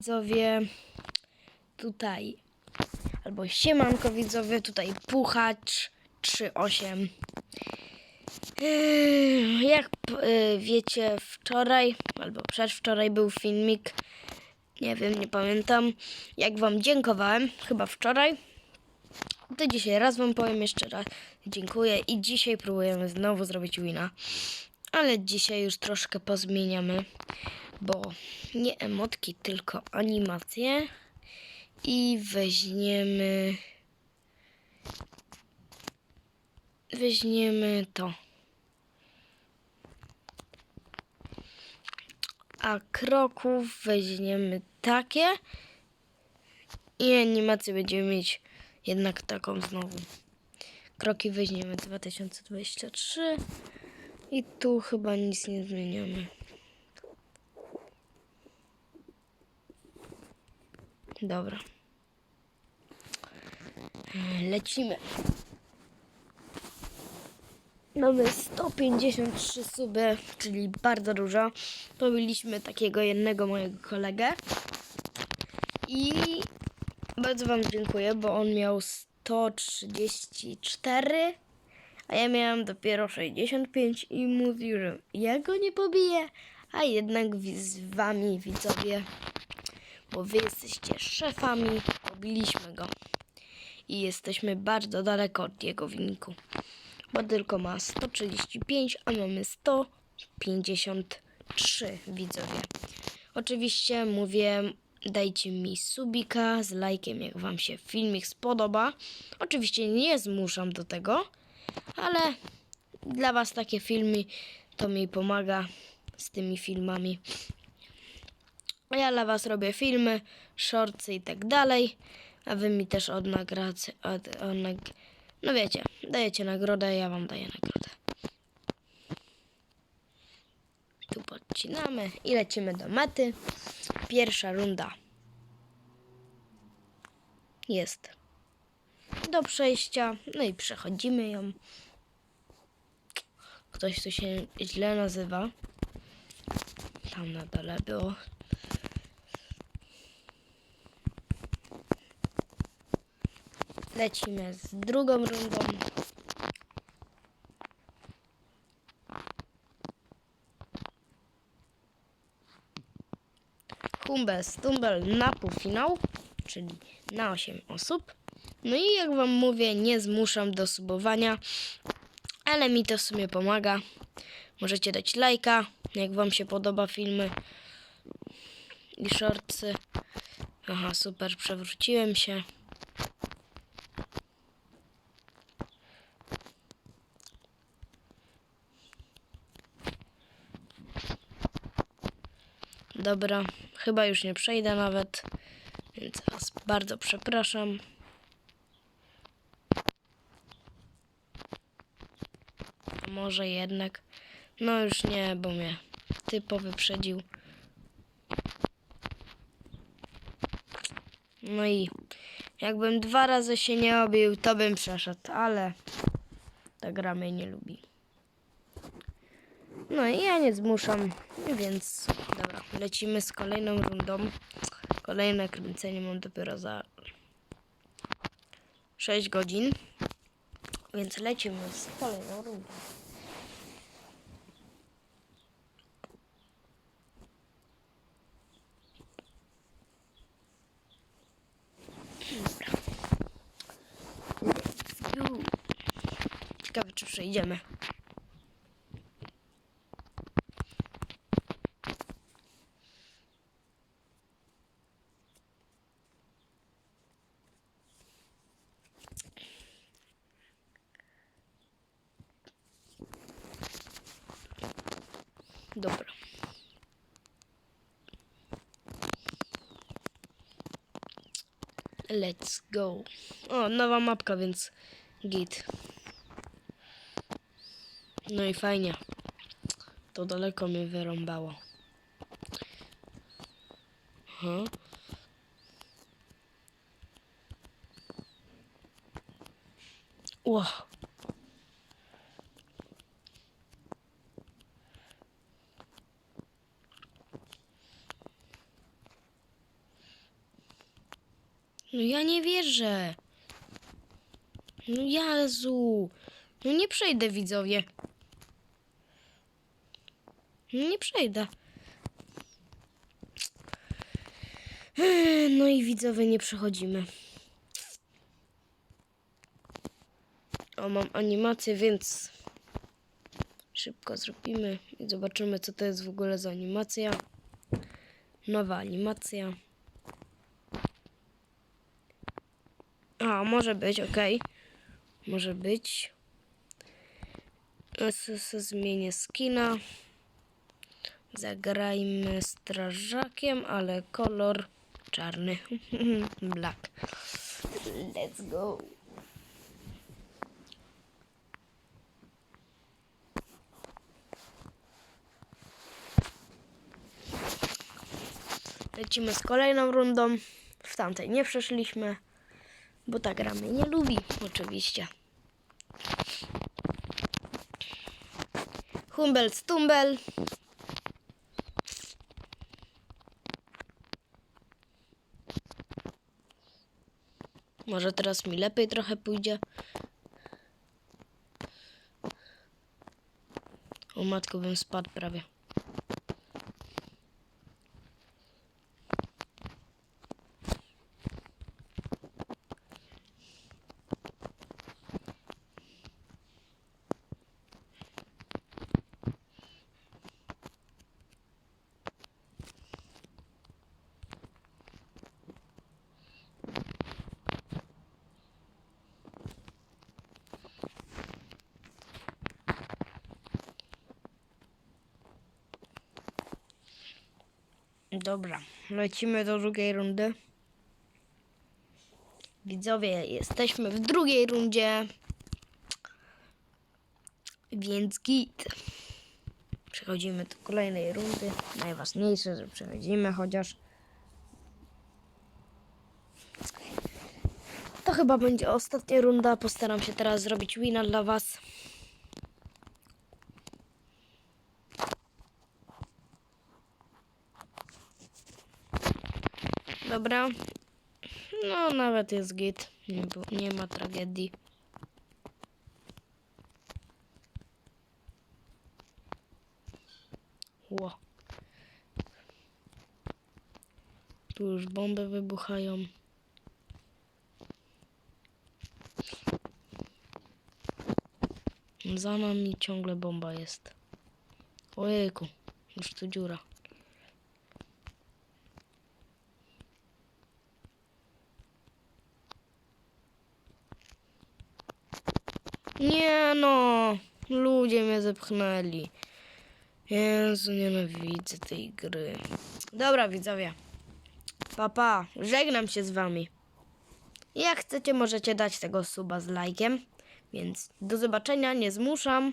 widzowie, tutaj, albo siemanko widzowie, tutaj Puchacz 38. Yy, Jak yy, wiecie, wczoraj albo przedwczoraj był filmik, nie wiem, nie pamiętam, jak wam dziękowałem, chyba wczoraj. To dzisiaj raz wam powiem jeszcze raz dziękuję i dzisiaj próbujemy znowu zrobić wina. Ale dzisiaj już troszkę pozmieniamy, bo nie emotki, tylko animacje. I weźmiemy... Weźmiemy to. A kroków weźmiemy takie. I animację będziemy mieć jednak taką znowu. Kroki weźmiemy 2023. I tu chyba nic nie zmieniamy. Dobra. Lecimy. Mamy 153 suby, czyli bardzo dużo. Pobiliśmy takiego jednego mojego kolegę. I bardzo Wam dziękuję, bo on miał 134, a ja miałam dopiero 65 i mówił, że ja go nie pobiję, a jednak z Wami widzowie, bo Wy jesteście szefami, pobiliśmy go. I jesteśmy bardzo daleko od jego wyniku, bo tylko ma 135, a mamy 153 widzowie. Oczywiście mówię, dajcie mi subika z lajkiem, jak wam się filmik spodoba. Oczywiście nie zmuszam do tego, ale dla was takie filmy to mi pomaga z tymi filmami. Ja dla was robię filmy, shortsy i tak dalej, a wy mi też od nagrad, od, od nag... no wiecie, dajecie nagrodę, ja wam daję nagrodę. Tu podcinamy i lecimy do mety. Pierwsza runda jest do przejścia. No i przechodzimy ją. Ktoś tu się źle nazywa. Tam na dole było. Lecimy z drugą rundą. Humble Stumble na półfinał, czyli na 8 osób. No i jak Wam mówię, nie zmuszam do subowania, ale mi to w sumie pomaga. Możecie dać lajka, jak Wam się podoba filmy i shortsy. Aha, super, przewróciłem się. Dobra, chyba już nie przejdę nawet, więc Was bardzo przepraszam. A może jednak? No już nie, bo mnie typo wyprzedził. No i jakbym dwa razy się nie obił, to bym przeszedł, ale ta gra mnie nie lubi. No i ja nie zmuszam, więc lecimy z kolejną rundą. Kolejne kręcenie mam dopiero za 6 godzin, więc lecimy z kolejną rundą. Ciekawe, czy przejdziemy. Dobra. Let's go. O, nowa mapka, więc git. No i fajnie. To daleko mnie wyrąbało. Aha. Ło. No ja nie wierzę. No Jezu. No nie przejdę, widzowie. No nie przejdę. No i widzowie, nie przechodzimy. O, mam animację, więc szybko zrobimy i zobaczymy, co to jest w ogóle za animacja. Nowa animacja. Może być, ok. Może być. Zmienię skina. Zagrajmy strażakiem, ale kolor czarny. Black. Let's go. Lecimy z kolejną rundą. W tamtej nie przeszliśmy, bo ta gra mnie nie lubi, oczywiście. Humbel stumbel. Może teraz mi lepiej trochę pójdzie. O matko, bym spadł prawie. Dobra, lecimy do drugiej rundy. Widzowie, jesteśmy w drugiej rundzie. Więc git. Przechodzimy do kolejnej rundy. Najważniejsze, że przechodzimy chociaż. To chyba będzie ostatnia runda. Postaram się teraz zrobić wina dla Was. Dobra. No, nawet jest git. Nie, nie ma tragedii. Ło. Tu już bomby wybuchają. Za nami ciągle bomba jest. Ojejku, już tu dziura. Nie no, ludzie mnie zepchnęli. Jezu, nienawidzę tej gry. Dobra, widzowie. Papa, żegnam się z wami. Jak chcecie, możecie dać tego suba z lajkiem. Więc do zobaczenia, nie zmuszam.